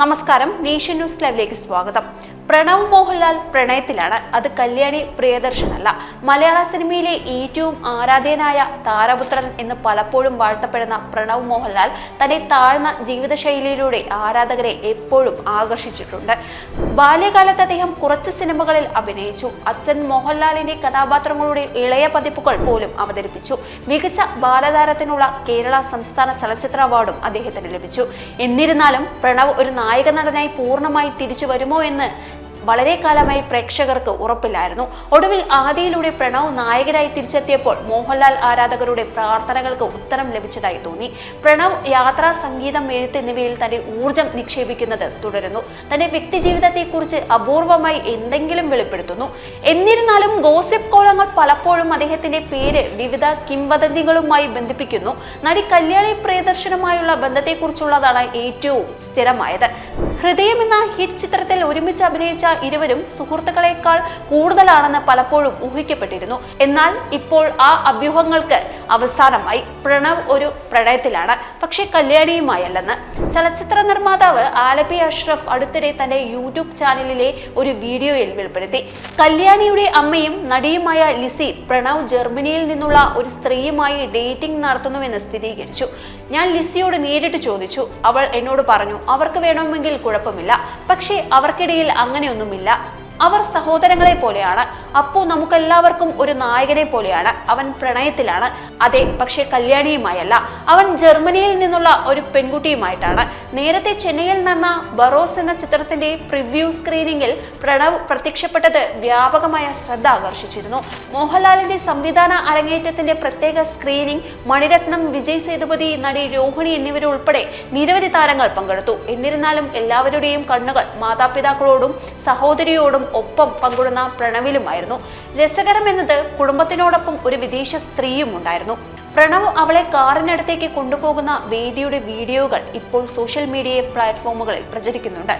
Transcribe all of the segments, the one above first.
നമസ്കാരം nation news ലൈവിലേക്ക് സ്വാഗതം. പ്രണവ് മോഹൻലാൽ പ്രണയത്തിലാണ്. അത് കല്യാണി പ്രിയദർശനല്ല. മലയാള സിനിമയിലെ ഏറ്റവും ആരാധ്യനായ താരപുത്രൻ എന്ന് പലപ്പോഴും വാഴ്ത്തപ്പെടുന്ന പ്രണവ് മോഹൻലാൽ തന്റെ താഴ്ന്ന ജീവിതശൈലിയിലൂടെ ആരാധകരെ എപ്പോഴും ആകർഷിച്ചിട്ടുണ്ട്. ബാല്യകാലത്ത് അദ്ദേഹം കുറച്ച് സിനിമകളിൽ അഭിനയിച്ചു. അച്ഛൻ മോഹൻലാലിന്റെ കഥാപാത്രങ്ങളുടെ ഇളയ പതിപ്പുകൾ പോലും അവതരിപ്പിച്ചു. മികച്ച ബാലതാരത്തിനുള്ള കേരള സംസ്ഥാന ചലച്ചിത്ര അവാർഡും അദ്ദേഹത്തിന് ലഭിച്ചു. എന്നിരുന്നാലും പ്രണവ് ഒരു നായക നടനായി പൂർണമായി തിരിച്ചു വരുമോ എന്ന് വളരെ കാലമായി പ്രേക്ഷകർക്ക് ഉറപ്പില്ലായിരുന്നു ഒടുവിൽ ആദിയിലൂടെ പ്രണവ് നായകരായി തിരിച്ചെത്തിയപ്പോൾ മോഹൻലാൽ ആരാധകരുടെ പ്രാർത്ഥനകൾക്ക് ഉത്തരം ലഭിച്ചതായി തോന്നി. പ്രണവ് യാത്രാ സംഗീതം എഴുത്ത് എന്നിവയിൽ തന്റെ ഊർജം നിക്ഷേപിക്കുന്നത് തുടരുന്നു. തന്റെ വ്യക്തിജീവിതത്തെക്കുറിച്ച് അപൂർവമായി എന്തെങ്കിലും വെളിപ്പെടുത്തുന്നു. എന്നിരുന്നാലും ഗോസിപ്പ് കോളങ്ങൾ പലപ്പോഴും അദ്ദേഹത്തിന്റെ പേര് വിവിധ കിംവദന്തികളുമായി ബന്ധിപ്പിക്കുന്നു. നടി കല്യാണി പ്രിയദർശനുമായുള്ള ബന്ധത്തെക്കുറിച്ചുള്ളതാണ് ഏറ്റവും സ്ഥിരമായത്. ഹൃദയം എന്ന ഹിറ്റ് ചിത്രത്തിൽ ഒരുമിച്ച് അഭിനയിച്ച ഇരുവരും സുഹൃത്തുക്കളെക്കാൾ കൂടുതലാണെന്ന് പലപ്പോഴും ഊഹിക്കപ്പെട്ടിരുന്നു. എന്നാൽ ഇപ്പോൾ ആ അഭ്യൂഹങ്ങൾക്ക് അവസാനമായി പ്രണവ് ഒരു പ്രണയത്തിലാണ്. പക്ഷേ കല്യാണിയുമായല്ലെന്ന്. ചലച്ചിത്ര നിർമ്മാതാവ് ആലപി അഷ്റഫ് അടുത്തിടെ തന്റെ യൂട്യൂബ് ചാനലിലെ ഒരു വീഡിയോയിൽ വെളിപ്പെടുത്തി. കല്യാണിയുടെ അമ്മയും നടിയുമായ ലിസി പ്രണവ് ജർമ്മനിയിൽ നിന്നുള്ള ഒരു സ്ത്രീയുമായി ഡേറ്റിംഗ് നടത്തുന്നുവെന്ന് സ്ഥിരീകരിച്ചു. ഞാൻ ലിസിയോട് നേരിട്ട് ചോദിച്ചു. അവൾ എന്നോട് പറഞ്ഞു അവർക്ക് വേണമെങ്കിൽ കുഴപ്പമില്ല. പക്ഷേ അവർക്കിടയിൽ അങ്ങനെയൊന്നുമില്ല. അവർ സഹോദരങ്ങളെ പോലെയാണ്. അപ്പു നമുക്കെല്ലാവർക്കും ഒരു നായകനെ പോലെയാണ്. അവൻ പ്രണയത്തിലാണ്. അതെ പക്ഷേ കല്യാണിയുമായല്ല. അവൻ ജർമ്മനിയിൽ നിന്നുള്ള ഒരു പെൺകുട്ടിയുമായിട്ടാണ്. നേരത്തെ ചെന്നൈയിൽ നടന്ന ബറോസ് എന്ന ചിത്രത്തിന്റെ പ്രിവ്യൂ സ്ക്രീനിങ്ങിൽ പ്രണവ് പ്രത്യക്ഷപ്പെട്ടത് വ്യാപകമായ ശ്രദ്ധ ആകർഷിച്ചിരുന്നു. മോഹൻലാലിന്റെ സംവിധാന അരങ്ങേറ്റത്തിന്റെ പ്രത്യേക സ്ക്രീനിംഗ് മണിരത്നം വിജയ് സേതുപതി നടി രോഹിണി എന്നിവരുൾപ്പെടെ നിരവധി താരങ്ങൾ പങ്കെടുത്തു. എന്നിരുന്നാലും എല്ലാവരുടെയും കണ്ണുകൾ മാതാപിതാക്കളോടും സഹോദരിയോടും ഒപ്പം പങ്കിടുന്ന പ്രണവിലുമായിരുന്നു. രസകരമെന്നത് കുടുംബത്തിനോടൊപ്പം ഒരു വിദേശ സ്ത്രീയും ഉണ്ടായിരുന്നു. പ്രണവ് അവളെ കാറിനടുത്തേക്ക് കൊണ്ടുപോകുന്ന വേദിയുടെ വീഡിയോകൾ ഇപ്പോൾ സോഷ്യൽ മീഡിയ പ്ലാറ്റ്ഫോമുകളിൽ പ്രചരിക്കുന്നുണ്ട്.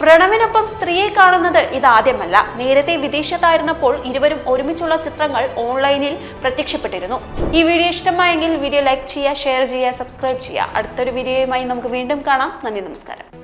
പ്രണവിനൊപ്പം സ്ത്രീയെ കാണുന്നത് ഇതാദ്യമല്ല. നേരത്തെ വിദേശത്തായിരുന്നപ്പോൾ ഇരുവരും ഒരുമിച്ചുള്ള ചിത്രങ്ങൾ ഓൺലൈനിൽ പ്രത്യക്ഷപ്പെട്ടിരുന്നു. ഈ വീഡിയോ ഇഷ്ടമായെങ്കിൽ വീഡിയോ ലൈക്ക് ചെയ്യുക ഷെയർ ചെയ്യുക സബ്സ്ക്രൈബ് ചെയ്യുക. അടുത്തൊരു വീഡിയോയുമായി നമുക്ക് വീണ്ടും കാണാം. നന്ദി നമസ്കാരം.